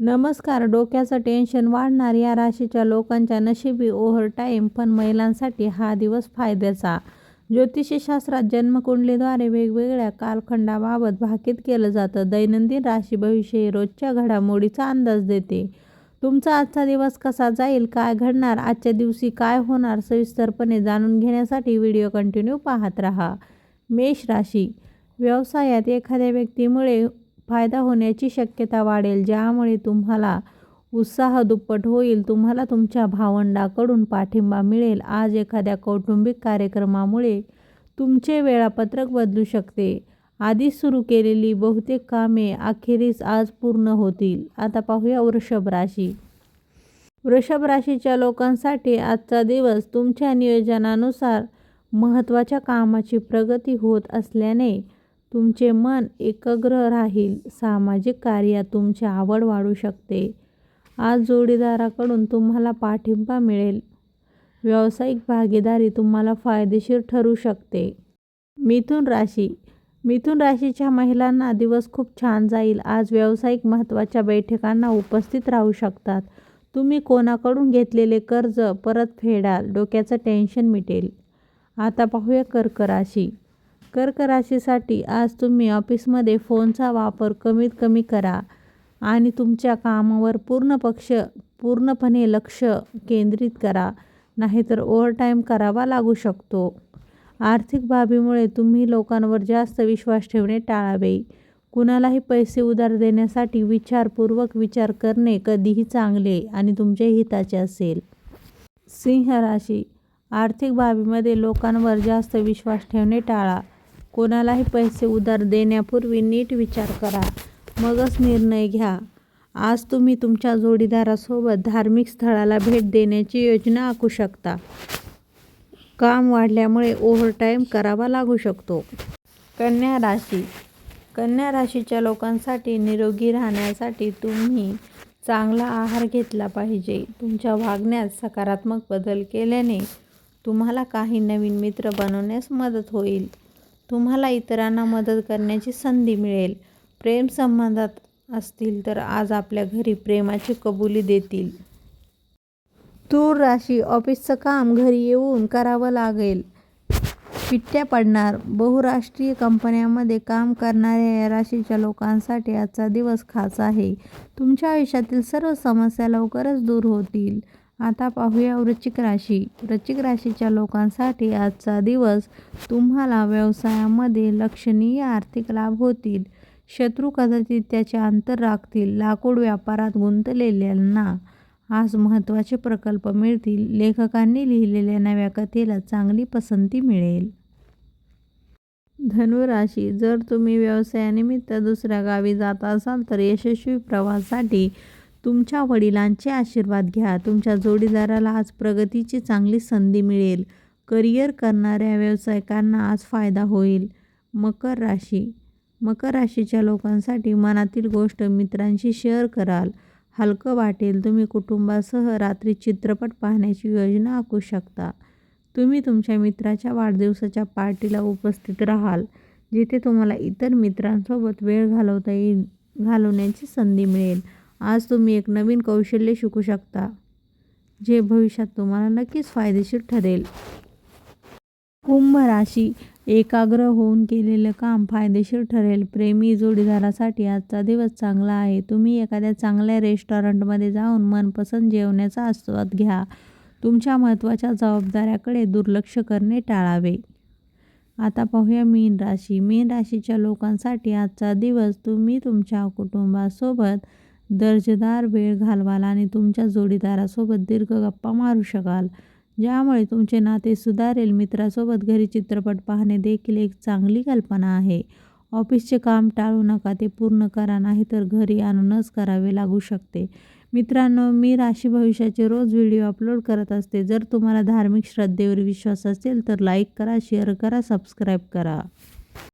नमस्कार. डोक्याचं टेन्शन वाढणार या राशीच्या लोकांच्या नशिबी ओव्हरटाईम पण महिलांसाठी हा दिवस फायद्याचा. ज्योतिषशास्त्रात जन्मकुंडलीद्वारे वेगवेगळ्या कालखंडाबाबत भाकीत केलं जातं. दैनंदिन राशी भविष्य हे रोजच्या घडामोडीचा अंदाज देते. तुमचा आजचा दिवस कसा जाईल काय घडणार आजच्या दिवशी काय होणार सविस्तरपणे जाणून घेण्यासाठी व्हिडिओ कंटिन्यू पाहत राहा. मेष राशी. व्यवसायात एखाद्या व्यक्तीमुळे फायदा होण्याची शक्यता वाढेल ज्यामुळे तुम्हाला उत्साह दुप्पट होईल तुम्हाला तुमच्या भावंडाकडून पाठिंबा मिळेल. आज एखाद्या कौटुंबिक कार्यक्रमामुळे तुमचे वेळापत्रक बदलू शकते. आधीच सुरू केलेली बहुतेक कामे अखेरीस आज पूर्ण होतील. आता पाहूया वृषभ राशी. वृषभ राशीच्या लोकांसाठी आजचा दिवस तुमच्या नियोजनानुसार महत्त्वाच्या कामाची प्रगती होत असल्याने तुमचे मन एकाग्र राहील. सामाजिक कार्यात तुमची आवड वाढू शकते. आज जोडीदाराकडून तुम्हाला पाठिंबा मिळेल. व्यावसायिक भागीदारी तुम्हाला फायदेशीर ठरू शकते. मिथुन राशी. मिथुन राशीच्या महिलांना दिवस खूप छान जाईल. आज व्यावसायिक महत्त्वाच्या बैठकांना उपस्थित राहू शकतात. तुम्ही कोणाकडून घेतलेले कर्ज परत फेडाल? डोक्याचं टेन्शन मिटेल. आता पाहूया कर्क राशी. कर्क राशीसाठी आज तुम्ही ऑफिसमध्ये फोनचा वापर कमीत कमी करा आणि तुमच्या कामावर पूर्ण पक्ष पूर्णपणे लक्ष केंद्रित करा नाहीतर ओव्हरटाईम करावा लागू शकतो. आर्थिक बाबीमुळे तुम्ही लोकांवर जास्त विश्वास ठेवणे टाळावे. कुणालाही पैसे उधार देण्यासाठी विचारपूर्वक विचार करणे कधीही चांगले आणि तुमच्या हिताचे असेल. सिंह राशी आर्थिक बाबीमध्ये लोकांवर जास्त विश्वास ठेवणे टाळा. कोणालाही पैसे उधार देण्यापूर्वी नीट विचार करा. मगच निर्णय घ्या. आज तुम्ही तुमच्या जोडीदारासोबत धार्मिक स्थळाला भेट देण्याची योजना आखू शकता. काम वाढल्यामुळे ओव्हरटाईम करावा लागू शकतो. कन्या राशी. कन्या राशीच्या लोकांसाठी निरोगी राहण्यासाठी तुम्ही चांगला आहार घेतला पाहिजे. तुमच्या वागण्यात सकारात्मक बदल केल्याने तुम्हाला काही नवीन मित्र बनवण्यास मदत होईल. तुम्हाला इतरांना मदत करण्याची संधी मिळेल. प्रेम संबंधात असतील तर आज आपल्या घरी प्रेमाची कबुली देतील. तूर राशी ऑफिसचं काम घरी येऊन करावं लागेल. पिट्ट्या पडणार बहुराष्ट्रीय कंपन्यांमध्ये काम करणाऱ्या या राशीच्या लोकांसाठी आजचा दिवस खास आहे. तुमच्या आयुष्यातील सर्व समस्या लवकरच दूर होतील. आता पाहूया वृश्चिक राशी. वृश्चिक राशीच्या लोकांसाठी आजचा दिवस तुम्हाला व्यवसायामध्ये लक्षणीय आर्थिक लाभ होतील. शत्रू कदाचित त्याचे अंतर राखतील. लाकूड व्यापारात गुंतलेल्यांना आज महत्त्वाचे प्रकल्प मिळतील. लेखकांनी लिहिलेल्या नव्या कथेला चांगली पसंती मिळेल. धनुराशी जर तुम्ही व्यवसायानिमित्त दुसऱ्या गावी जात असाल तर यशस्वी प्रवासासाठी तुमच्या वडिलांचे आशीर्वाद घ्या. तुमच्या जोडीदाराला आज प्रगतीची चांगली संधी मिळेल. करिअर करणाऱ्या व्यावसायिकांना आज फायदा होईल. मकर राशी. मकर राशीच्या लोकांसाठी मनातील गोष्ट मित्रांशी शेअर कराल. हलकं वाटेल. तुम्ही कुटुंबासह रात्री चित्रपट पाहण्याची योजना आखू शकता. तुम्ही तुमच्या मित्राच्या वाढदिवसाच्या पार्टीला उपस्थित राहाल जिथे तुम्हाला इतर मित्रांसोबत वेळ घालवता येईल घालवण्याची संधी मिळेल. आज तुम्ही एक नवीन कौशल्य शिकू शकता जे भविष्यात तुम्हाला नक्कीच फायदेशीर ठरेल. कुंभ राशी एकाग्र होऊन केलेलं काम फायदेशीर ठरेल. प्रेमी जोडीदारासाठी आजचा दिवस चांगला आहे. तुम्ही एखाद्या चांगल्या रेस्टॉरंटमध्ये जाऊन मनपसंत जेवण्याचा आस्वाद घ्या. तुमच्या महत्त्वाच्या जबाबदाऱ्याकडे दुर्लक्ष करणे टाळावे. आता पाहूया मीन राशी. मीन राशीच्या लोकांसाठी आजचा दिवस तुम्ही तुमच्या कुटुंबासोबत दर्जेदार वेळ घालवाल आणि तुमच्या जोडीदारासोबत दीर्घ गप्पा मारू शकाल. ज्यामुळे तुमचे नाते सुधारेल. मित्रासोबत घरी चित्रपट पाहणे देखील एक चांगली कल्पना आहे. ऑफिसचे काम टाळू नका. ते पूर्ण करा. नाही तर घरी आणूनच करावे लागू शकते. मित्रांनो मी राशी भविष्याचे रोज व्हिडिओ अपलोड करत असते. जर तुम्हाला धार्मिक श्रद्धेवर विश्वास असेल तर लाईक करा शेअर करा सबस्क्राईब करा.